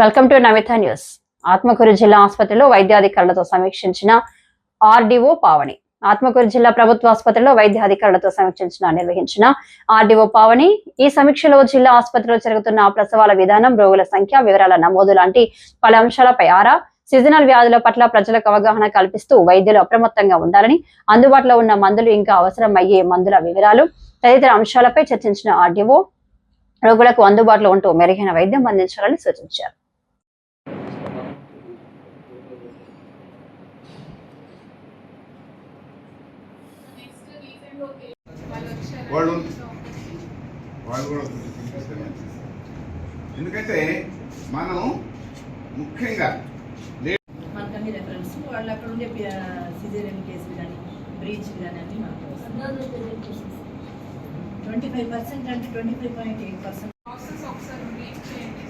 Welcome to Namitha news Atmakur జిల్లా ఆసుపత్రిలో వైద్యాధికారులతో సమీక్షించిన ఆర్డీఓ పావని. ఆత్మకూరు జిల్లా ప్రభుత్వ ఆసుపత్రిలో వైద్యాధికారులతో సమీక్షించిన నిర్వహించిన ఆర్డీఓ పావని. ఈ సమీక్షలో జిల్లా ఆసుపత్రిలో జరుగుతున్న ప్రసవాల విధానం రోగుల సంఖ్య వివరాల నమోదు లాంటి పలు అంశాలపై ఆరా సీజనల్ వ్యాధుల పట్ల ప్రజలకు అవగాహన కల్పిస్తూ వైద్యులు అప్రమత్తంగా ఉండాలని అందుబాటులో ఉన్న మందులు ఇంకా అవసరం అయ్యే మందుల వివరాలు తదితర అంశాలపై చర్చించిన ఆర్డీఓ రోగులకు అందుబాటులో ఉంటూ మెరుగైన వైద్యం అందించాలని సూచించారు. వాళ్ళు వాళ్ళు కూడా కొంచెం తీసుకొస్తే మంచిది. ఎందుకంటే మనం ముఖ్యంగా మనకన్ని రెఫరెన్స్ వాళ్ళు అక్కడ ఉండే సిజేరియన్ కేసులు కానీ బ్రీచ్ కానీ అన్ని మనకు ట్వంటీ ఫైవ్ పర్సెంట్ అంటే twenty five point eight percent process ఒకసారి చేయండి.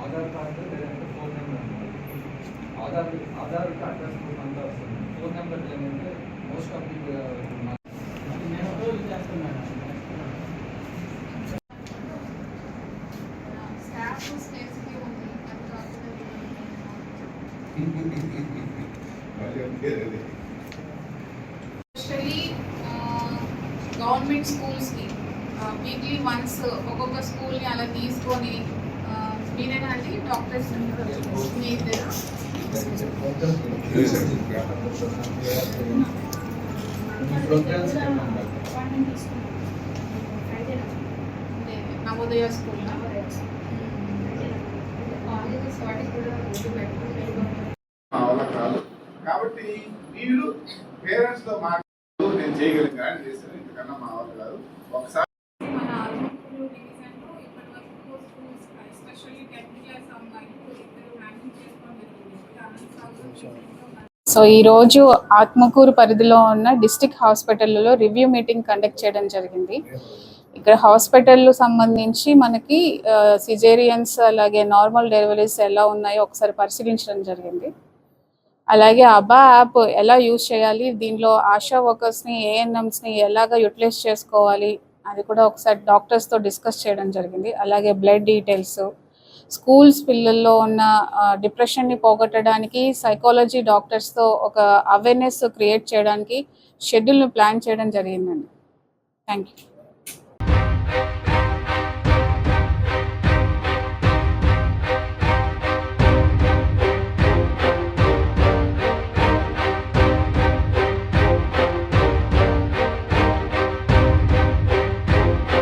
Aadhaar card Aadhaar Aadhaar address proof అంతా వస్తుంది ఫోన్ నెంబర్ ఏంటంటే మోస్ట్ ఆఫ్ పీపుల్ స్టాఫ్ స్టేజ్కి ఉంది అది కాకుండా మళ్ళీ వచ్చేది అదే. ఎస్పెషల్లీ గవర్నమెంట్ స్కూల్స్కి వీక్లీ వన్స్ ఒక్కొక్క స్కూల్ని అలా తీసుకొని ఆ, మీరేనా అండి డాక్టర్స్ మీ ఇద్దరు అంటే నవోదయ స్కూల్ కాలేజెస్ వాటికి కాబట్టి వీళ్ళు పేరెంట్స్తో మాట్లాడుతూ నేను చేయగలను కానీ చేస్తాను. ఇంతకన్నా మా వాళ్ళు కాదు. ఒకసారి సో ఈరోజు ఆత్మకూరు పరిధిలో ఉన్న డిస్టిక్ హాస్పిటల్లో రివ్యూ మీటింగ్ కండక్ట్ చేయడం జరిగింది. ఇక్కడ హాస్పిటల్ సంబంధించి మనకి సిజేరియన్స్ అలాగే నార్మల్ డెలివరీస్ ఎలా ఉన్నాయో ఒకసారి పరిశీలించడం జరిగింది. అలాగే అబా యాప్ ఎలా యూజ్ చేయాలి దీనిలో ఆశా వర్కర్స్ని ఏఎన్ఎమ్స్ని ఎలాగ యూటిలైజ్ చేసుకోవాలి అది కూడా ఒకసారి డాక్టర్స్తో డిస్కస్ చేయడం జరిగింది. అలాగే బ్లడ్ డీటెయిల్స్ స్కూల్స్ పిల్లల్లో ఉన్న డిప్రెషన్ని పోగొట్టడానికి సైకాలజీ డాక్టర్స్తో ఒక అవేర్నెస్ క్రియేట్ చేయడానికి షెడ్యూల్ను ప్లాన్ చేయడం జరిగిందండి. Thank you